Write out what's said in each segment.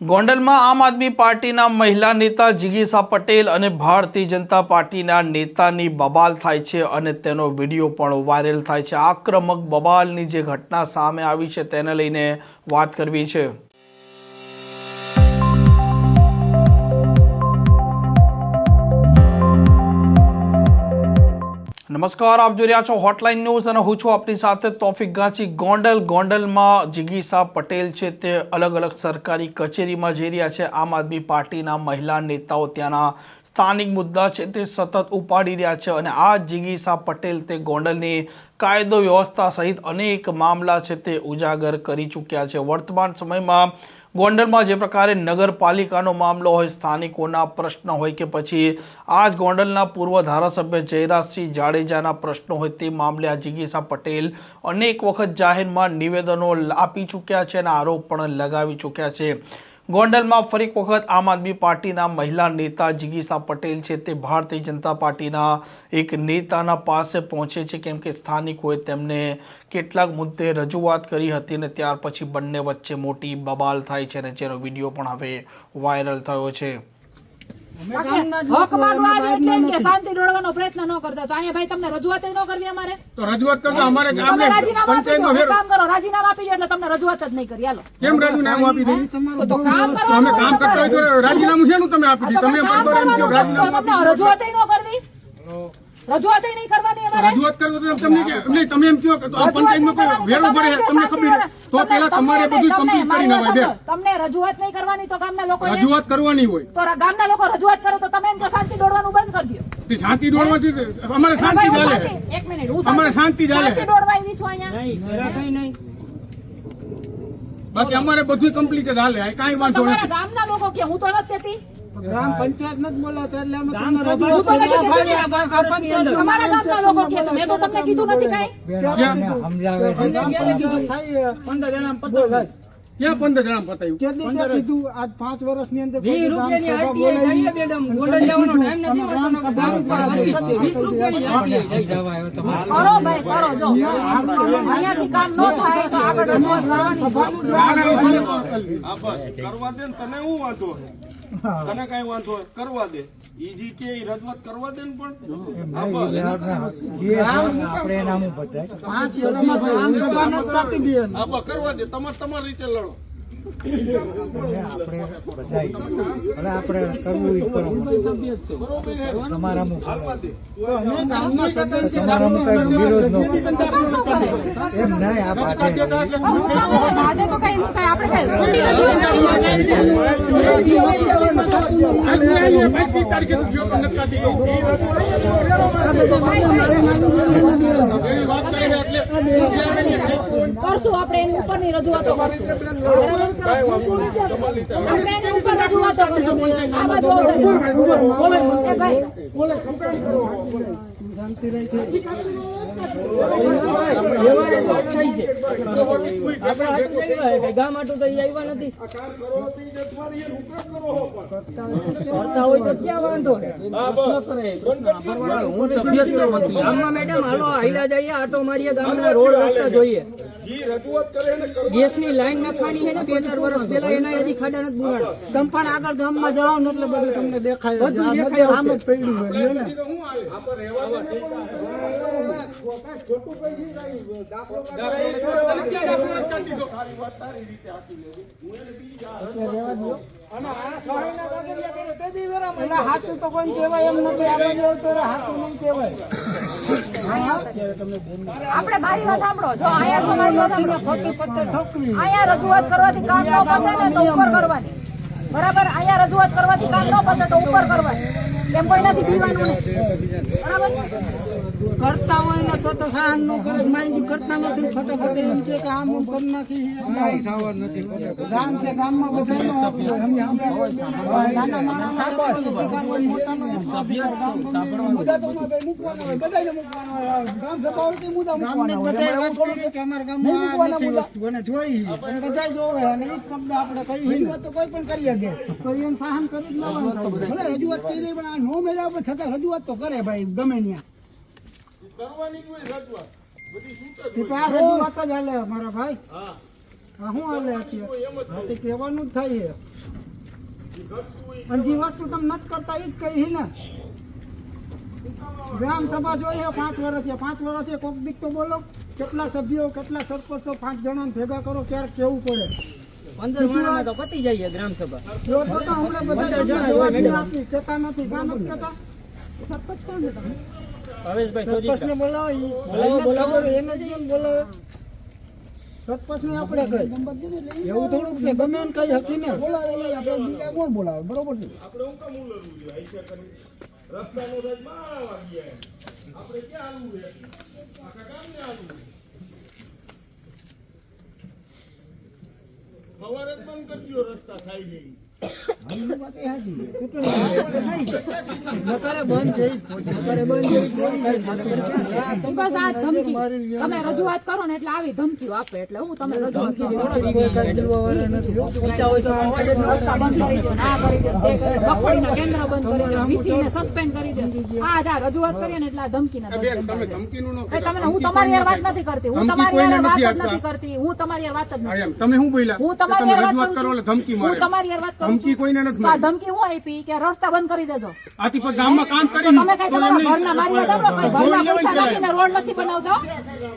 ગોંડલમાં આમ આદમી પાર્ટીના મહિલા નેતા જિગીસા પટેલ અને ભારતીય જનતા પાર્ટીના નેતાની બબાલ થાય છે અને તેનો વીડિયો પણ વાયરલ થાય છે. આક્રમક બબાલની જે ઘટના સામે આવી છે તેને લઈને વાત કરવી છે. નમસ્કાર, આપ જોઈ રહ્યા છો હોટલાઇન ન્યૂઝ અને હું છું આપની સાથે તોફિક ગાંચી ગોંડલ, ગોંડલમાં જિગીસા પટેલ છે તે અલગ અલગ સરકારી કચેરીમાં જઈ રહ્યા છે. આમ આદમી પાર્ટીના મહિલા નેતાઓ ત્યાંના સ્થાનિક મુદ્દા છે તે સતત ઉપાડી રહ્યા છે અને આ જિગીસા પટેલ તે ગોંડલની કાયદો વ્યવસ્થા સહિત અનેક મામલા છે તે ઉજાગર કરી ચૂક્યા છે. વર્તમાન સમયમાં ગોંડલમાં જે પ્રકારે નગરપાલિકાનો મામલો હોય, સ્થાનિકોના પ્રશ્ન હોય કે પછી આજ ગોંડલના પૂર્વ ધારાસભ્ય જયરાજસિંહ જાડેજાના પ્રશ્નો હોય તે મામલે આ જિગીસા પટેલ અનેક વખત જાહેરમાં નિવેદનો આપી ચૂક્યા છે અને આરોપ પણ લગાવી ચૂક્યા છે. ગોંડલમાં ફરી વખત આમ આદમી પાર્ટીના મહિલા નેતા જિગીસા પટેલ છે. તે ભારતીય જનતા પાર્ટીના એક નેતાના પાસે પહોંચે છે. કેમ કે સ્થાનિકોએ તેમને કેટલાક મુદ્દે રજૂઆત કરી હતી અને ત્યાર પછી બંને વચ્ચે મોટી બબાલ થાય છે અને જેનો વીડિયો પણ હવે વાયરલ થયો છે. હક માંગવા એટલે કે શાંતિ દોડવાનો પ્રયત્ન ન કરતા તો અહીંયા ભાઈ તમને રજૂઆત ન કરવી અમારે? તો રજૂઆત કરતો અમારે ગામને રાજીનામું આપી પંચાયતમાં કામ કરો રાજીનામું આપી દો એટલે તમને રજૂઆત જ નહીં કરી હાલો. કેમ રાજીનામું આપી દઈએ તો તો કામ તો અમે કામ કરતા હોય તો રાજીનામું શેનું તમે આપી દીધું? તમે કામ એમ કહો રાજીનામું તમને રજૂઆત ન કરવી. રજૂઆત નહીં કરવાની અમારે. રજૂઆત કરો તો તમને નહીં તમે એમ કહો કે તો આ પંચાયતમાં કોઈ વેરો પડે તમને ખબર તો પેલા તમારે બધું કમ્પ્લીટ કરી નાખાય બે તમને રજૂઆત નહીં કરવાની તો ગામના લોકો રજૂઆત કરવાની હોય. તો ગામના લોકો રજૂઆત કરો તો તમે એમ કે શાંતિ દોડવાનું બંધ કરી દો. તે શાંતિ દોડવાથી અમારે શાંતિ ચાલે. શાંતિ- એક મિનિટ હું અમારે શાંતિ ચાલે. શાંતિ દોડવા આવી છું અહીંયા. બાકી અમારે બધું કમ્પ્લીટ હાલે. કાંઈ વાંધો નહીં નથી. ગામના લોકો કે હું તો નથી કહેતી ગ્રામ પંચાયત નથી બોલાતા એટલે અમે તમને. કીધું આ ભાઈ આ પંચાયત તમારા ગામના લોકો કે મેં તો તમને કીધું નથી કાંઈ. થાય, પંદર. ક્યાં પંદર જણા કે કીધું? આજ પાંચ વર્ષની અંદર કોઈ ગ્રામ સભા બોલાવી. તમે ગ્રામ સભાની કરો ભાઈ કરો જો. અહીંયાથી કામ ન થાય તો આગળ કરવા દે ને તને હું વાંધો? તને કઈ વાંધો હોય? કરવા દે. ઈજી કે ઈ રજૂઆત કરવા દે ને પણ કરવા દે તમારે તમારી રીતે લડો. કરવા દે અમે ગામના સદસ્ય કામ ન કરે એમ નહીં આ પાછળ હું કામ કરે? આજે તો કઈ નું કઈ આપણે કઈ ખોટી રજૂઆત આજની આવીએ પાંચમી તારીખે તો ગયો પણ નથી કાઢી ગયો. વાત કરે કરશું આપણે એની ઉપરની રજૂઆતો રજૂઆતો કરશું શાંતિ રહી છે ગામમાં મેડમ હાલો આઈલા જઈએ આટો મારીએ ગામના રોડ રસ્તા જોઈએ. કરવા ગેસની લાઈન નખાણી છે ને બે ચાર વર્ષ પહેલા એના હજી ખાડા નથી બુરાડા તમે પણ આગળ ગામમાં જાઓ ને એટલે બધું તમને દેખાય. બધું આમ જ પડ્યું હોય ને. શું આવે આપણે રહેવા દે ને પણ ખોટું કઈ નહીં દાખલો કાઢી દાખલો કાઢી દીધો તારી વાત તારી રીતે આપી લેજે. હું એને બીજી આ અને આ સહાયના કાગળિયા કરે તે દી વેરામાં. એટલે હાચું તો કોઈ કહેવાય એમ નથી. આગળ રહે, નહીં કહેવાય. આપણે મારી વાત સાંભળો. જો અહીંયા જો મારી વાત નથી ને સાંભળો. ખોટી પત્તર ઠોકવી. અહીંયા રજૂઆત કરવાથી કામ ન પતે ને તો ઉપર કરવાની. બરાબર? અહીંયા રજૂઆત કરવાથી કામ ન પતે તો ઉપર કરવાની. એમ કોઈ નથી પીવાનું બરાબર? કરતા હોય ને તો તો સહન નો કરે. માંગી કરતા નથી ફટાફટ એમ કે આમ આમ કરી નાખી ગામ છે ગામમાં બધાનો. નાના. ભલે રજૂઆત કરી પણ આ નો મેળા રજૂઆત તો કરે ભાઈ ગમે ત્યાં. કરવાની જ હોય રજૂઆત. બધી શું તે પણ આ રજૂઆત જ હાલે અમારા ભાઈ. આ શું હાલે અત્યારે હા, તે કહેવાનું જ થાય છે. અને જે વસ્તુ તમે નથી કરતા એ જ કહી ને. ગ્રામ સભા જોઈએ પાંચ વર્ષથી. પાંચ વર્ષથી કોક દીક તો બોલો કેટલા સભ્યો કેટલા સરપંચો પાંચ જણાને ભેગા કરો ક્યારેક કેવું પડે? પંદર મહિનામાં તો પતી જાય ગ્રામ સભા. જો તો તો હમણાં બધા જણા જવાબ આપી કહેતા નથી. કામ જ કહેતા. સરપંચ કોણ છે તમે? ભાવેશભાઈ સરપંચને બોલાવો બોલાવો, બોલાવો. એને જ કેમ બોલાવે? સરપંચને આપણે કઈ? એવું થોડુંક છે ગમે એને કઈ હતી ને. બોલાવે આપણે બીજા કોણ બોલાવે? બરોબર છે. આપણે હું કામ ઉલરવું જોઈએ આઈસા કરી રસ્તાનો રાજ માળવા ગયા આપણે ક્યાં હાલવું છે? આખા ગામને હાલવું છે. સવારે બંધ કરી રસ્તા થઈ છે છે છે તમે રજૂઆત કરો ને એટલે આવી ધમકીઓ આપે. એટલે હું તમે રજૂઆત કેન્દ્ર બંધ કરી દો સસ્પેન્ડ કરી દો. રજૂઆત કરીએ ને એટલે આ ધમકી ન. તમને હું તમારી વાત નથી કરતી. હું તમારી વાત નથી જ નથી કરતી. હું તમારી વાત જ નથી. તમે શું બોલ્યા હું તમારી વાત કરું ધમકી છું. હું તમારી વાત કરું ધમકી. કોઈને નથી તો આ ધમકી હું આપી કે રસ્તા બંધ કરી દેજો આથી પછી ગામમાં કામ કરી તમે કઈ તમારા ઘરના મારી યાદ આપો, કઈ ઘરના કોઈ પૈસા નાખીને રોડ નથી બનાવતા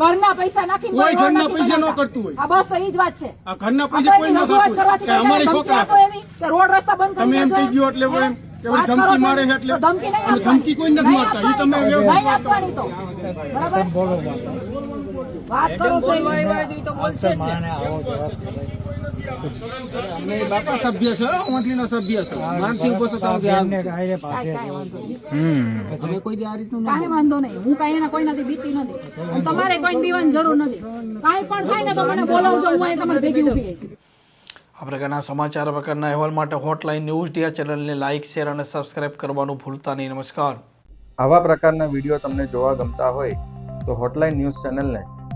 ઘરના પૈસા નાખીને કોઈ રોડ ઘરના નથી પૈસા ન બનાવતા. કરતું હોય. હા બસ તો ઈ જ વાત છે આ ઘરના પૈસે આપણે કોઈ ન રજૂઆત કરવાથી કે અમારી ધમકી છોકરા આપો એવી કે રોડ રસ્તા બંધ કરી તમે એમ દેજો. કહી ગયો એટલે એમ કે વાત ધમકી છો. મારે છે એટલે તો ધમકી નહીં આપવાની. ધમકી કોઈ નથી નહીં મારતા ઈ તમે આપવાની. નહીં આપવાની તો બરાબર વાત કરો છો એ. તો બોલશે અમે બાપા સભ્ય છે મંત્રીનો સભ્ય છે. માનથી ઊભો છો તમે કાંઈ કાંઈ વાંધો નહીં. અમે કોઈ આ રીતનું કાંઈ વાંધો નહીં. હું કાંઈ એના કોઈનાથી બીતી નથી. અને તમારે કોઈ પીવાની જરૂર નથી. કાંઈ પણ થાય ને તો મને બોલાવજો હું અહીં તમારી ભેગી ઊભી આ પ્રકારના સમાચાર પ્રકારના અહેવાલ માટે હોટલાઇન ન્યૂઝ ડિયા ચેનલને લાઇક શેર અને સબસ્ક્રાઇબ કરવાનું ભૂલતા નહીં. નમસ્કાર. આવા પ્રકારના વીડિયો તમને જોવા ગમતા હોય તો હોટલાઇન ન્યૂઝ ચેનલને